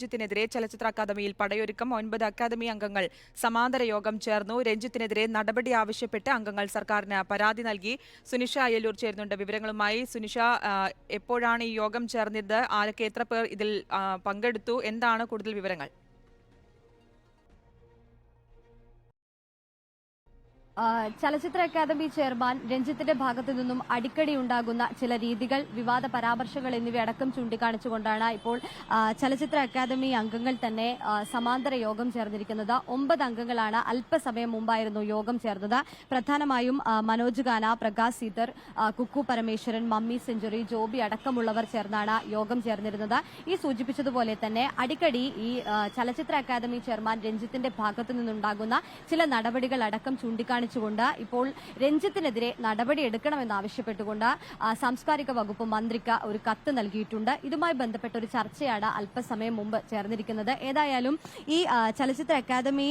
രഞ്ജിത്തിനെതിരെ ചലച്ചിത്ര അക്കാദമിയിൽ പടയൊരുക്കം ഒൻപത് അക്കാദമി അംഗങ്ങൾ സമാന്തര യോഗം ചേർന്നു. രഞ്ജിത്തിനെതിരെ നടപടി ആവശ്യപ്പെട്ട് അംഗങ്ങൾ സർക്കാരിന് പരാതി നൽകി. സുനിഷ അയ്യലൂർ ചേരുന്നുണ്ട് വിവരങ്ങളുമായി. സുനിഷ എപ്പോഴാണ് ഈ യോഗം ചേർന്നത്? ആരൊക്കെ എത്ര പേർ ഇതിൽ പങ്കെടുത്തു? എന്താണ് കൂടുതൽ വിവരങ്ങൾ? ചലച്ചിത്ര അക്കാദമി ചെയർമാൻ രഞ്ജിത്തിന്റെ ഭാഗത്തു നിന്നും അടിക്കടി ഉണ്ടാകുന്ന ചില രീതികൾ വിവാദ പരാമർശങ്ങൾ എന്നിവയടക്കം ചൂണ്ടിക്കാണിച്ചുകൊണ്ടാണ് ഇപ്പോൾ ചലച്ചിത്ര അക്കാദമി അംഗങ്ങൾ തന്നെ സമാന്തര യോഗം ചേർന്നിരിക്കുന്നത്. ഒമ്പത് അംഗങ്ങളാണ് അല്പസമയം മുമ്പായിരുന്നു യോഗം ചേർന്നത്. പ്രധാനമായും മനോജ് ഖാന പ്രകാശ് സീതർ കുക്കു പരമേശ്വരൻ മമ്മി സെഞ്ചുറി ജോബി അടക്കമുള്ളവർ ചേർന്നാണ് യോഗം ചേർന്നിരുന്നത്. ഈ സൂചിപ്പിച്ചതുപോലെ തന്നെ അടിക്കടി ഈ ചലച്ചിത്ര അക്കാദമി ചെയർമാൻ രഞ്ജിത്തിന്റെ ഭാഗത്തു നിന്നുണ്ടാകുന്ന ചില നടപടികൾ അടക്കം ചൂണ്ടിക്കാണിച്ചുകൊണ്ട് ഇപ്പോൾ രഞ്ജിത്തിനെതിരെ നടപടി എടുക്കണമെന്നാവശ്യപ്പെട്ടുകൊണ്ട് ആ, സാംസ്കാരിക വകുപ്പ് മന്ത്രിക്ക് ഒരു കത്ത് നൽകിയിട്ടുണ്ട്. ഇതുമായി ബന്ധപ്പെട്ട ഒരു ചർച്ചയാണ് അല്പസമയം മുമ്പ് ചേർന്നിരിക്കുന്നത്. ഏതായാലും ഈ ചലച്ചിത്ര അക്കാദമി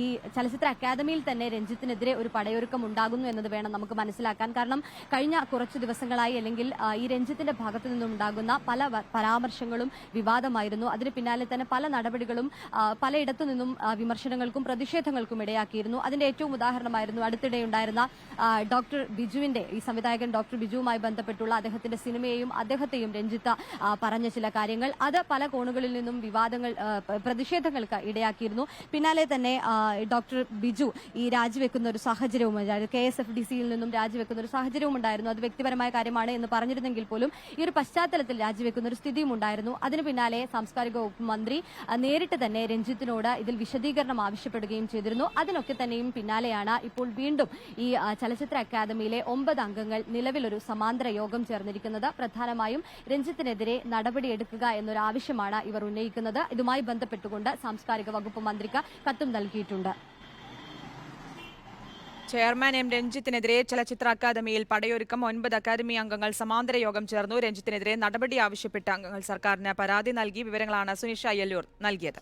ഈ ചലച്ചിത്ര അക്കാദമിയിൽ തന്നെ രഞ്ജിത്തിനെതിരെ ഒരു പടയൊരുക്കം ഉണ്ടാകുന്നു എന്നത് വേണം നമുക്ക് മനസ്സിലാക്കാൻ. കാരണം കഴിഞ്ഞ കുറച്ചു ദിവസങ്ങളായി അല്ലെങ്കിൽ ഈ രഞ്ജിത്തിന്റെ ഭാഗത്തു നിന്നുണ്ടാകുന്ന പല പരാമർശങ്ങളും വിവാദമായിരുന്നു. അതിന് പിന്നാലെ തന്നെ പല നടപടികളും പലയിടത്തു നിന്നും വിമർശനങ്ങൾക്കും പ്രതിഷേധങ്ങൾക്കും ഇടയാക്കിയിരുന്നു. അതിന്റെ ഏറ്റവും ഉദാഹരണമായിരുന്നു അടുത്തിടെ ഉണ്ടായിരുന്ന ഡോക്ടർ ബിജുവിന്റെ ഈ സംവിധായകൻ ഡോക്ടർ ബിജുവുമായി ബന്ധപ്പെട്ടുള്ള അദ്ദേഹത്തിന്റെ സിനിമയെയും അദ്ദേഹത്തെയും രഞ്ജിത്ത് പറഞ്ഞ ചില കാര്യങ്ങൾ. അത് പല കോണുകളിൽ നിന്നും വിവാദങ്ങൾ പ്രതിഷേധങ്ങൾക്ക് ഇടയാക്കിയിരുന്നു. പിന്നാലെ തന്നെ ഡോക്ടർ ബിജു ഈ രാജിവെക്കുന്ന ഒരു സാഹചര്യവും ഉണ്ടായിരുന്നു. കെ എസ് എഫ് ഡി സിയിൽ നിന്നും രാജിവെക്കുന്ന ഒരു സാഹചര്യവും ഉണ്ടായിരുന്നു. അത് വ്യക്തിപരമായ കാര്യമാണ് എന്ന് പറഞ്ഞിരുന്നെങ്കിൽ പോലും ഈ ഒരു പശ്ചാത്തലത്തിൽ രാജിവെക്കുന്ന ഒരു സ്ഥിതിയും ഉണ്ടായിരുന്നു. അതിന് പിന്നാലെ സാംസ്കാരിക വകുപ്പ് മന്ത്രി നേരിട്ട് തന്നെ രഞ്ജിത്തിനോട് ഇതിൽ വിശദീകരണം ആവശ്യപ്പെടുകയും ചെയ്തിരുന്നു. അതിനൊക്കെ തന്നെയും പിന്നാലെയാണ് ഇപ്പോൾ വീണ്ടും ഈ ചലച്ചിത്ര അക്കാദമിയിലെ ഒമ്പത് അംഗങ്ങൾ നിലവിലൊരു സമാന്തര യോഗം ചേർന്നിരിക്കുന്നത്. പ്രധാനമായും രഞ്ജിത്തിനെതിരെ നടപടിയെടുക്കുക എന്നൊരു ആവശ്യമാണ് ഇവർ ഉന്നയിക്കുന്നത്. ഇതുമായി ബന്ധപ്പെട്ടുകൊണ്ട് സാംസ്കാരിക വകുപ്പ് മന്ത്രിക്ക് കത്തും നൽകിയിട്ടുണ്ട്. ചെയർമാൻ എം രഞ്ജിത്തിനെതിരെ ചലച്ചിത്ര അക്കാദമിയിൽ പടയൊരുക്കം ഒൻപത് അക്കാദമി അംഗങ്ങൾ സമാന്തര യോഗം ചേർന്നു. രഞ്ജിത്തിനെതിരെ നടപടി ആവശ്യപ്പെട്ട അംഗങ്ങൾ സർക്കാരിന് പരാതി നൽകി. വിവരങ്ങളാണ് സുനിഷ അയ്യല്ലൂർ നൽകിയത്.